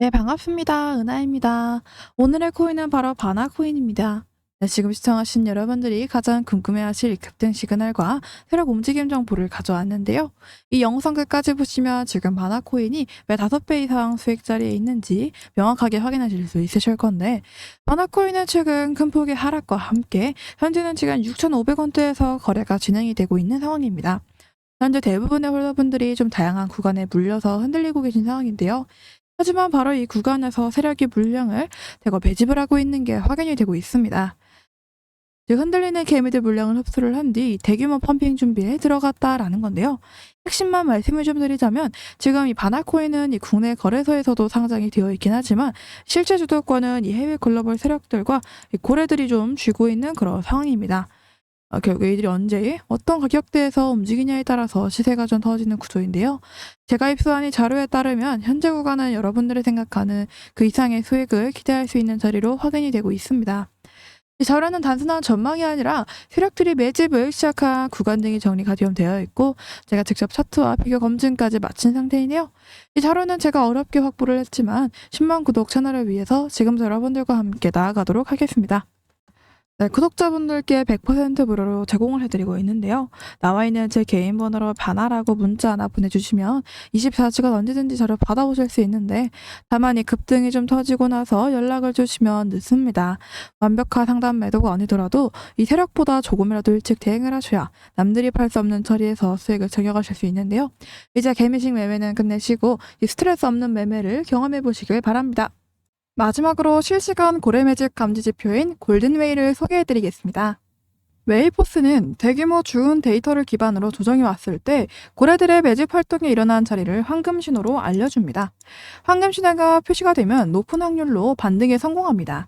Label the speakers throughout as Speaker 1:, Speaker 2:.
Speaker 1: 네, 반갑습니다. 은하입니다. 오늘의 코인은 바로 바나 코인입니다. 네, 지금 시청하신 여러분들이 가장 궁금해하실 급등 시그널과 세력 움직임 정보를 가져왔는데요. 이 영상 끝까지 보시면 지금 바나 코인이 왜 5배 이상 수익 자리에 있는지 명확하게 확인하실 수 있으실 건데 바나 코인은 최근 큰 폭의 하락과 함께 현재는 지금 6,500원대에서 거래가 진행이 되고 있는 상황입니다. 현재 대부분의 홀더분들이 좀 다양한 구간에 물려서 흔들리고 계신 상황인데요. 하지만 바로 이 구간에서 세력이 물량을 대거 배집을 하고 있는 게 확인이 되고 있습니다. 즉 흔들리는 개미들 물량을 흡수를 한 뒤 대규모 펌핑 준비에 들어갔다라는 건데요. 핵심만 말씀을 좀 드리자면 지금 이 바나코인은 이 국내 거래소에서도 상장이 되어 있긴 하지만 실제 주도권은 이 해외 글로벌 세력들과 이 고래들이 좀 쥐고 있는 그런 상황입니다. 어, 결국 이들이 언제 어떤 가격대에서 움직이냐에 따라서 시세가 좀 터지는 구조인데요. 제가 입수한 이 자료에 따르면 현재 구간은 여러분들이 생각하는 그 이상의 수익을 기대할 수 있는 자리로 확인이 되고 있습니다. 이 자료는 단순한 전망이 아니라 세력들이 매집을 시작한 구간 등이 정리가 좀 되어 있고 제가 직접 차트와 비교 검증까지 마친 상태이네요. 이 자료는 제가 어렵게 확보를 했지만 10만 구독 채널을 위해서 지금 여러분들과 함께 나아가도록 하겠습니다. 네, 구독자분들께 100% 무료로 제공을 해드리고 있는데요. 나와 있는 제 개인 번호로 바나라고 문자 하나 보내주시면 24시간 언제든지 저를 받아보실 수 있는데 다만 이 급등이 좀 터지고 나서 연락을 주시면 늦습니다. 완벽한 상담 매도가 아니더라도 이 세력보다 조금이라도 일찍 대응을 하셔야 남들이 팔 수 없는 처리에서 수익을 챙겨가실 수 있는데요. 이제 개미식 매매는 끝내시고 이 스트레스 없는 매매를 경험해 보시길 바랍니다. 마지막으로 실시간 고래 매집 감지 지표인 골든웨이를 소개해 드리겠습니다. 웨이포스는 대규모 주운 데이터를 기반으로 조정이 왔을 때 고래들의 매집 활동이 일어난 자리를 황금 신호로 알려줍니다. 황금 신호가 표시가 되면 높은 확률로 반등에 성공합니다.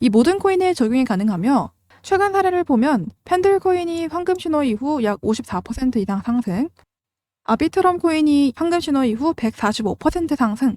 Speaker 1: 이 모든 코인에 적용이 가능하며 최근 사례를 보면 펜들 코인이 황금 신호 이후 약 54% 이상 상승, 아비트럼 코인이 황금 신호 이후 145% 상승,